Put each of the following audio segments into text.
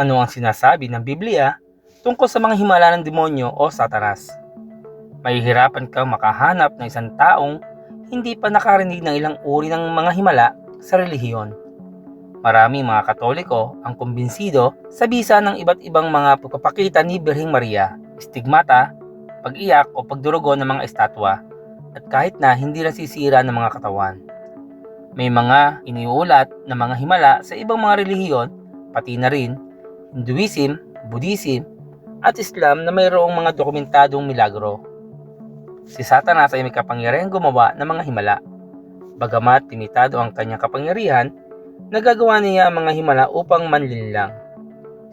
Ano ang sinasabi ng Biblia tungkol sa mga himala ng demonyo o satanas? Mahihirapan kang makahanap ng isang taong hindi pa nakarinig ng ilang uri ng mga himala sa relihiyon. Maraming mga katoliko ang kumbinsido sa bisa ng iba't ibang mga pagpapakita ni Birhing Maria, stigmata, pag-iyak o pagdurugo ng mga estatwa, at kahit na hindi nasisira ng mga katawan. May mga iniulat na mga himala sa ibang mga relihiyon, pati na rin Hinduism, Buddhism, at Islam na mayroong mga dokumentadong milagro. Si Satanas ay may kapangyarihang gumawa ng mga himala. Bagamat limitado ang kanyang kapangyarihan, nagagawa niya ang mga himala upang manlinlang.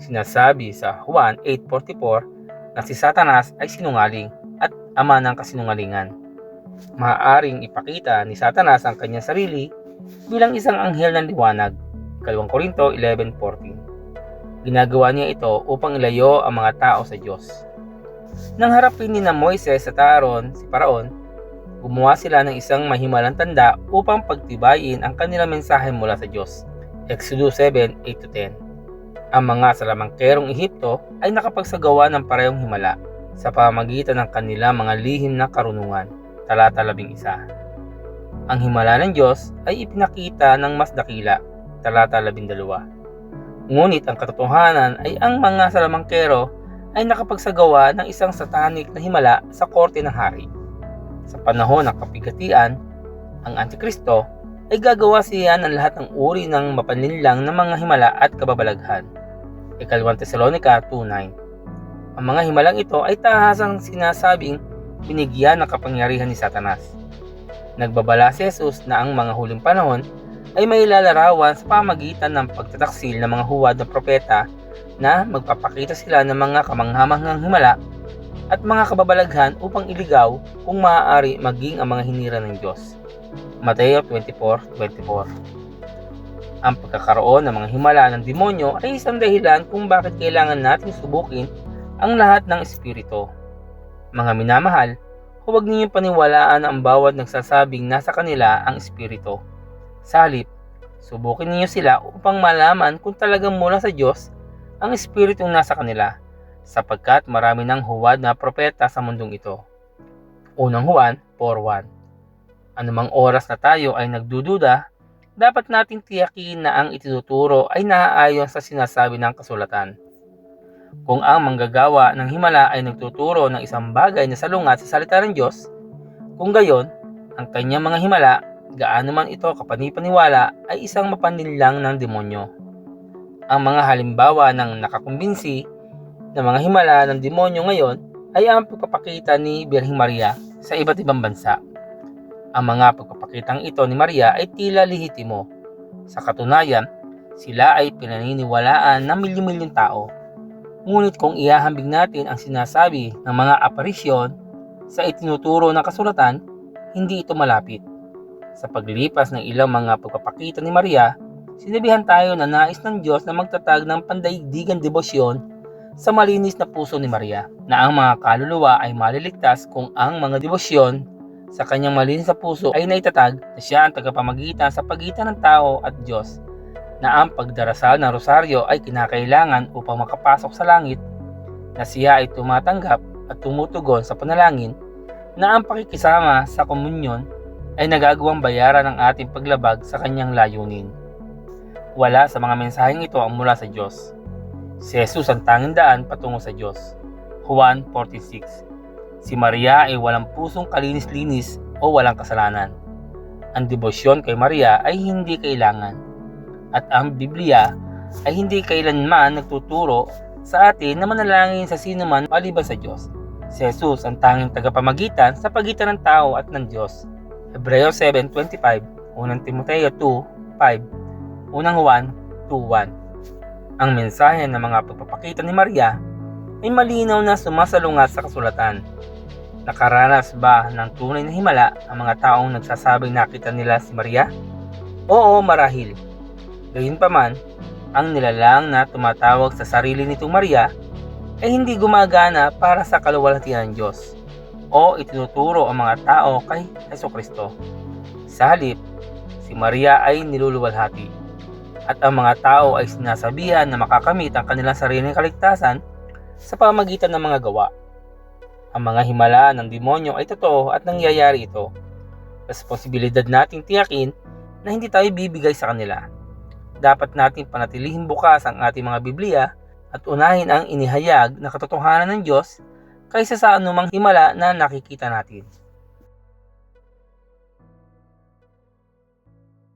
Sinasabi sa Juan 8.44 na si Satanas ay sinungaling at ama ng kasinungalingan. Maaaring ipakita ni Satanas ang kanyang sarili bilang isang anghel ng liwanag. 2 Korinto 11.14 Ginagawa niya ito upang ilayo ang mga tao sa Diyos. Nang harapin ni na Moises sa Taaron, si Paraon, gumawa sila ng isang mahimalang tanda upang pagtibayin ang kanilang mensahe mula sa Diyos. Exodus 7, 8-10 Ang mga salamangkerong Ehipto ay nakapagsagawa ng parehong himala sa pamamagitan ng kanilang mga lihim na karunungan. Talata 11 Ang himala ng Diyos ay ipinakita ng mas dakila. Talata 12 Ngunit ang katotohanan ay ang mga salamangkero ay nakapagsagawa ng isang satanic na himala sa korte ng hari. Sa panahon ng kapigatian, ang Antikristo ay gagawa siya ng lahat ng uri ng mapanlinlang ng mga himala at kababalaghan. Ikalawang Tesalonica 2.9 Ang mga himalang ito ay tahasang sinasabing binigyan ng kapangyarihan ni Satanas. Nagbabala si Jesus na ang mga huling panahon ay may lalarawan sa pamagitan ng pagtataksil ng mga huwad ng propeta na magpapakita sila ng mga kamanghamanghang himala at mga kababalaghan upang iligaw kung maaari maging ang mga hinira ng Diyos. Mateo 24.24 Ang pagkakaroon ng mga himala ng demonyo ay isang dahilan kung bakit kailangan natin subukin ang lahat ng espiritu. Mga minamahal, huwag ninyong paniwalaan ang bawat nagsasabing nasa kanila ang espiritu. Sa halip, subukin ninyo sila upang malaman kung talagang mula sa Diyos ang espiritong nasa kanila, sapagkat marami ng huwad na propeta sa mundong ito. Unang Juan 4.1 Anumang oras na tayo ay nagdududa, dapat nating tiyakin na ang itinuturo ay naaayon sa sinasabi ng kasulatan. Kung ang manggagawa ng himala ay nagtuturo ng isang bagay na salungat sa salita ng Diyos, kung gayon, ang kanyang mga himala, gaano man ito kapanipaniwala, ay isang mapanlinlang ng demonyo. Ang mga halimbawa ng nakakumbinsi ng mga himala ng demonyo ngayon ay ang pagpapakita ni Birhing Maria sa iba't ibang bansa. Ang mga pagpapakitang ito ni Maria ay tila lehitimo. Sa katunayan, sila ay pinaniniwalaan ng milyon-milyong tao. Ngunit kung ihahambing natin ang sinasabi ng mga aparisyon sa itinuturo ng kasulatan, hindi ito malapit. Sa paglipas ng ilang mga pagpapakita ni Maria, sinabihan tayo na nais ng Diyos na magtatag ng pandaigdigan debosyon sa malinis na puso ni Maria, na ang mga kaluluwa ay maliligtas kung ang mga debosyon sa kanyang malinis na puso ay naitatag na siya ang tagapamagitan sa pagitan ng tao at Diyos, na ang pagdarasal ng rosaryo ay kinakailangan upang makapasok sa langit, na siya ay tumatanggap at tumutugon sa panalangin, na ang pakikisama sa komunyon ay nagagawang bayaran ng ating paglabag sa kanyang layunin. Wala sa mga mensaheng ito ang mula sa Diyos. Si Jesus ang tanging daan patungo sa Diyos. Juan 46 Si Maria ay walang pusong kalinis-linis o walang kasalanan. Ang debosyon kay Maria ay hindi kailangan. At ang Biblia ay hindi kailanman nagtuturo sa atin na manalangin sa sino man maliban sa Diyos. Si Jesus ang tanging tagapamagitan sa pagitan ng tao at ng Diyos. Hebreo 7.25, 1 Timoteo 2.5, 1 Juan 2.1 Ang mensahe ng mga pagpapakita ni Maria ay malinaw na sumasalungat sa kasulatan. Nakaranas ba ng tunay na himala ang mga taong nagsasabing nakita nila si Maria? Oo, marahil. Gayunpaman, ang nilalang na tumatawag sa sarili nitong Maria ay hindi gumagana para sa kaluwalhatian ng Diyos o itinuturo ang mga tao kay Heso Kristo. Sa si Maria ay niluluwalhati. at ang mga tao ay sinasabihan na makakamit ang kanilang sariling kaligtasan sa pamagitan ng mga gawa. Ang mga himala ng demonyo ay totoo at nangyayari ito. Responsibilidad nating tiyakin na hindi tayo bibigay sa kanila. Dapat nating panatilihin bukas ang ating mga Biblia at unahin ang inihayag na katotohanan ng Diyos kaysa sa anumang himala na nakikita natin.